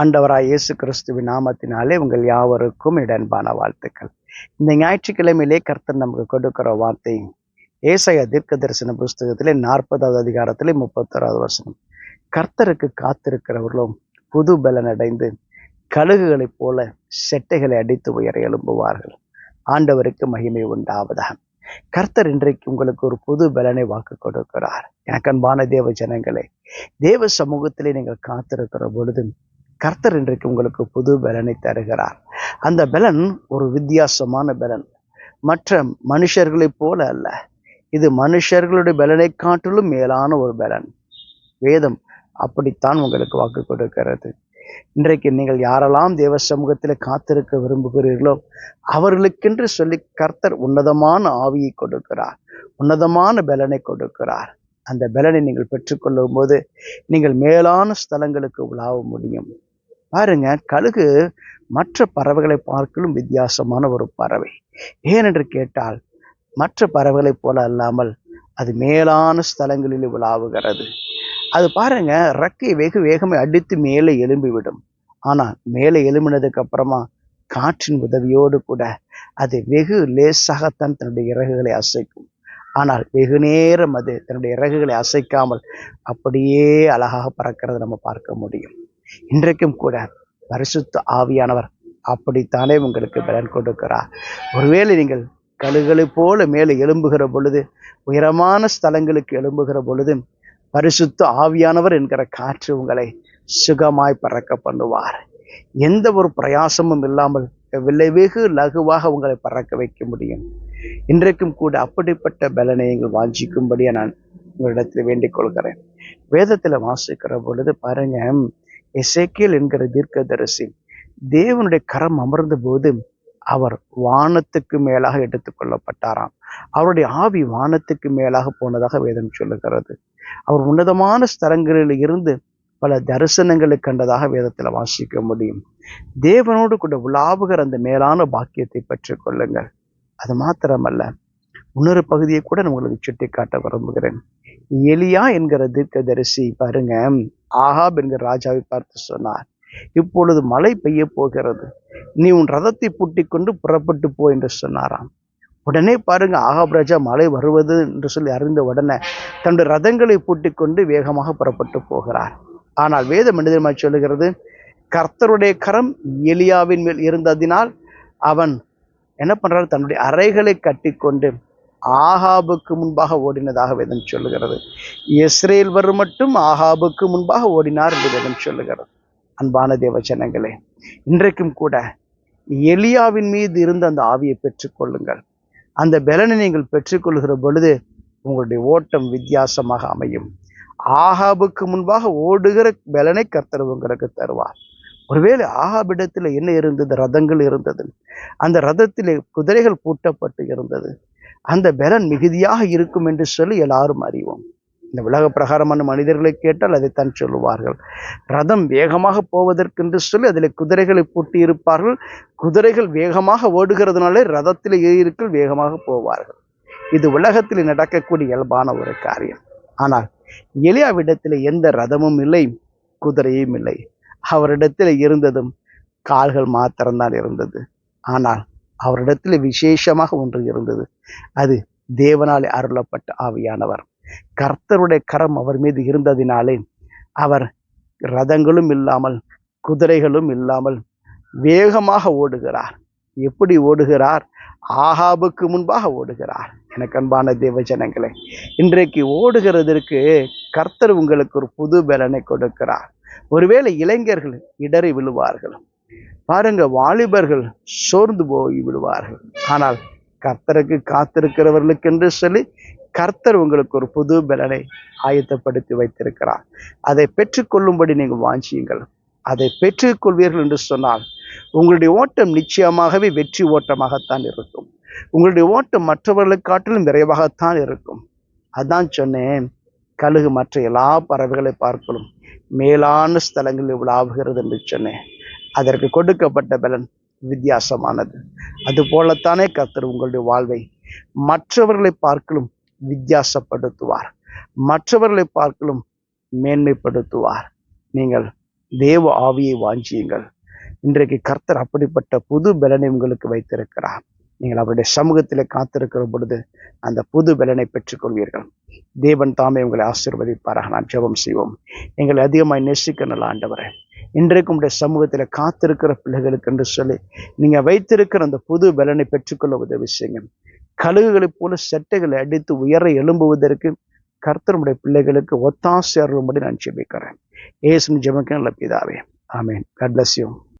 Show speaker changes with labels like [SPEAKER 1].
[SPEAKER 1] ஆண்டவராய் இயேசு கிறிஸ்துவின் நாமத்தினாலே உங்கள் யாவருக்கும் இடன்பான வாழ்த்துக்கள். இந்த ஞாயிற்றுக்கிழமையிலே கர்த்தர் நமக்கு கொடுக்கிற வார்த்தை ஏசைய தீர்க்க தரிசன புஸ்தகத்திலே நாற்பதாவது அதிகாரத்திலே முப்பத்தோராவது வருஷம் கர்த்தருக்கு காத்திருக்கிறவர்களும் புது பலன் அடைந்து கழுகுகளைப் போல செட்டைகளை அடித்து உயர எழும்புவார்கள். ஆண்டவருக்கு மகிமை உண்டாவதாக. கர்த்தர் இன்றைக்கு உங்களுக்கு ஒரு புது பலனை வாக்கு கொடுக்கிறார். எனக்கு அன்பான தேவ ஜனங்களே தேவ சமூகத்திலே நீங்கள் காத்திருக்கிற பொழுது கர்த்தர் இன்றைக்கு உங்களுக்கு புது பலனை தருகிறார். அந்த பலன் ஒரு வித்தியாசமான பலன். மற்ற மனுஷர்களைப் போல அல்ல. இது மனுஷர்களுடைய பலனை காட்டிலும் மேலான ஒரு பலன். வேதம் அப்படித்தான் உங்களுக்கு வாக்கு கொடுக்கிறது. இன்றைக்கு நீங்கள் யாரெல்லாம் தேவ சமூகத்தில் காத்திருக்க விரும்புகிறீர்களோ அவர்களுக்கென்று சொல்லி கர்த்தர் உன்னதமான ஆவியை கொடுக்கிறார். உன்னதமான பலனை கொடுக்கிறார். அந்த பலனை நீங்கள் பெற்றுக்கொள்ளும் போது நீங்கள் மேலான ஸ்தலங்களுக்கு உலாவ முடியும். பாருங்க கழுகு மற்ற பறவைகளை பார்க்கலும் வித்தியாசமான ஒரு பறவை. ஏனென்று கேட்டால் மற்ற பறவைகளைப் போல அல்லாமல் அது மேலான ஸ்தலங்களில் உலாவுகிறது. அது பாருங்க ரெக்கை வெகு வேகமே அடித்து மேலே எழும்பிவிடும். ஆனால் மேலே எழும்பினதுக்கு அப்புறமா காற்றின் உதவியோடு கூட அது வெகு லேசாகத்தான் தன்னுடைய இறகுகளை அசைக்கும். ஆனால் வெகு நேரம் அது தன்னுடைய இறகுகளை அசைக்காமல் அப்படியே அழகாக பறக்கிறது நம்ம பார்க்க முடியும். இன்றைக்கும் கூட பரிசுத்த ஆவியானவர் அப்படித்தானே உங்களுக்கு பலன் கொடுக்கிறார். ஒருவேளை நீங்கள் கழுகளை போல மேலே எழும்புகிற பொழுது உயரமான ஸ்தலங்களுக்கு எழும்புகிற பொழுது பரிசுத்த ஆவியானவர் என்கிற காற்று உங்களை சுகமாய் பறக்க பண்ணுவார். எந்த ஒரு பிரயாசமும் இல்லாமல் விலை வெகு லகுவாக உங்களை பறக்க வைக்க முடியும். இன்றைக்கும் கூட அப்படிப்பட்ட பலனை நீங்கள் வாஞ்சிக்கும்படியா நான் உங்களிடத்தில் வேண்டிக் கொள்கிறேன். வேதத்தில் வாசிக்கிற பொழுது பாருங்க எசேக்கியல் என்கிற தீர்க்கதரிசி தேவனுடைய கரம் அமர்ந்த போது அவர் வானத்துக்கு மேலாக எடுத்துக்கொள்ளப்பட்டாராம் அவருடைய ஆவி வானத்துக்கு மேலாக போனதாக வேதம் சொல்லுகிறது. அவர் உன்னதமான ஸ்தலங்களில் இருந்து பல தரிசனங்களை கண்டதாக வேதத்தில் வாசிக்க முடியும். தேவனோடு கூட உலாவுகிற அந்த மேலான பாக்கியத்தை பற்றி கொள்ளுங்கள். அது மாத்திரமல்ல இன்னொரு பகுதியை கூட நான் உங்களுக்கு சுட்டி காட்ட விரும்புகிறேன். எலியா என்கிற தீர்க்கதரிசி பாருங்க ஆகாப் என்கிற ராஜாவை பார்த்து சொன்னார் இப்பொழுது மழை பெய்ய போகிறது. நீ உன் ரதத்தை பூட்டி கொண்டு புறப்பட்டு போ என்று சொன்னாராம். உடனே பாருங்க ஆகாப் ராஜா மழை வருவது என்று சொல்லி அறிந்த உடனே தன்னுடைய ரதங்களை பூட்டி கொண்டு வேகமாக புறப்பட்டு போகிறார். ஆனால் வேத மனிதமாய் சொல்லுகிறது கர்த்தருடைய கரம் எலியாவின் மேல் இருந்ததினால் அவன் என்ன பண்றாரு? தன்னுடைய அறைகளை கட்டிக்கொண்டு ஆகாபுக்கு முன்பாக ஓடினதாக வேதம் சொல்லுகிறது. இஸ்ரேல் வரும் மட்டும் ஆகாபுக்கு முன்பாக ஓடினார் என்று வேதம் சொல்லுகிறது. அன்பான தேவச்சனங்களே இன்றைக்கும் கூட எலியாவின் மீது இருந்த அந்த ஆவியை பெற்றுக்கொள்ளுங்கள் அந்த பலனை நீங்கள் பெற்றுக்கொள்கிற பொழுது உங்களுடைய ஓட்டம் வித்தியாசமாக அமையும். ஆகாபுக்கு முன்பாக ஓடுகிற பலனை கர்த்தர் உங்களுக்கு தருவார். ஒருவேளை ஆகாபிடத்தில் என்ன இருந்தது? ரதங்கள் இருந்தது. அந்த ரதத்திலே குதிரைகள் பூட்டப்பட்டு இருந்தது. அந்த பலன் மிகுதியாக இருக்கும் என்று சொல்லி எல்லாரும் அறிவோம். இந்த உலக பிரகாரமான மனிதர்களை கேட்டால் அதைத்தான் சொல்லுவார்கள். ரதம் வேகமாக போவதற்கென்று சொல்லி அதில் குதிரைகளை பூட்டி இருப்பார்கள் குதிரைகள் வேகமாக ஓடுகிறதுனாலே ரதத்தில் ஏறியிருக்கள் வேகமாக போவார்கள். இது உலகத்தில் நடக்கக்கூடிய இயல்பான ஒரு காரியம். ஆனால் எலியாவிடத்தில் எந்த ரதமும் இல்லை குதிரையும் இல்லை. அவரிடத்தில் இருந்ததும் கால்கள் மாத்திரம்தான் இருந்தது. ஆனால் அவரிடத்தில் விசேஷமாக ஒன்று இருந்தது. அது தேவனாலே அருளப்பட்ட ஆவியானவர். கர்த்தருடைய கரம் அவர் மீது இருந்ததினாலே அவர் ரதங்களும் இல்லாமல் குதிரைகளும் இல்லாமல் வேகமாக ஓடுகிறார். எப்படி ஓடுகிறார்? ஆகாபுக்கு முன்பாக ஓடுகிறார். எனக்கு அன்பான தேவ ஜனங்களே இன்றைக்கு ஓடுகிறதற்கு கர்த்தர் உங்களுக்கு ஒரு புது பலனை கொடுக்கிறார். ஒருவேளை இளைஞர்கள் இடறி விழுவார்கள். பாருங்க வாலிபர்கள் சோர்ந்து போய் விடுவார்கள். ஆனால் கர்த்தருக்கு காத்திருக்கிறவர்களுக்கு என்று சொல்லி கர்த்தர் உங்களுக்கு ஒரு புது பலனை ஆயத்தப்படுத்தி வைத்திருக்கிறார். அதை பெற்றுக்கொள்ளும்படி நீங்கள் வாஞ்சியுங்கள். அதை பெற்றுக்கொள்வீர்கள் என்று சொன்னால் உங்களுடைய ஓட்டம் நிச்சயமாகவே வெற்றி ஓட்டமாகத்தான் இருக்கும். உங்களுடைய ஓட்டம் மற்றவர்களை காட்டிலும் விரைவாகத்தான் இருக்கும். அதான் சொன்னேன் கழுகு மற்ற எல்லா பறவைகளை பார்க்கலும் மேலான ஸ்தலங்களில் விழாவுகிறது என்று சொன்னேன். அதற்கு கொடுக்கப்பட்ட பலன் வித்தியாசமானது. அது போலத்தானே கர்த்தர் உங்களுடைய வாழ்வை மற்றவர்களை பார்க்கலும் வித்தியாசப்படுத்துவார். மற்றவர்களை பார்க்கலும் மேன்மைப்படுத்துவார். நீங்கள் தேவ ஆவியை வாஞ்சியுங்கள். இன்றைக்கு கர்த்தர் அப்படிப்பட்ட புது பலனை உங்களுக்கு வைத்திருக்கிறார். நீங்கள் அவருடைய சமூகத்தில் காத்திருக்கிற பொழுது அந்த புது பலனை பெற்றுக்கொள்வீர்கள். தேவன் தாமே உங்களை ஆசீர்வதிப்பாராக. நாம் ஜெபம் செய்வோம். எங்களை அதிகமாய் நேசிக்க நல்ல ஆண்டவரே. இன்றைக்கும் உடைய சமூகத்தில் காத்திருக்கிற பிள்ளைகளுக்கு என்று சொல்லி நீங்கள் வைத்திருக்கிற அந்த புது பலனை பெற்றுக்கொள்ள உதவி செய்யுங்க. கழுகுகளைப் போல செட்டைகளை அடித்து உயர எழும்புவதற்கு கர்த்தருடைய பிள்ளைகளுக்கு ஒத்தாசை அருளும்படி நான் ஜெபிக்கிறேன். ஏசும் ஜெபிக்க லப்பிதாவே ஆமேன். காட்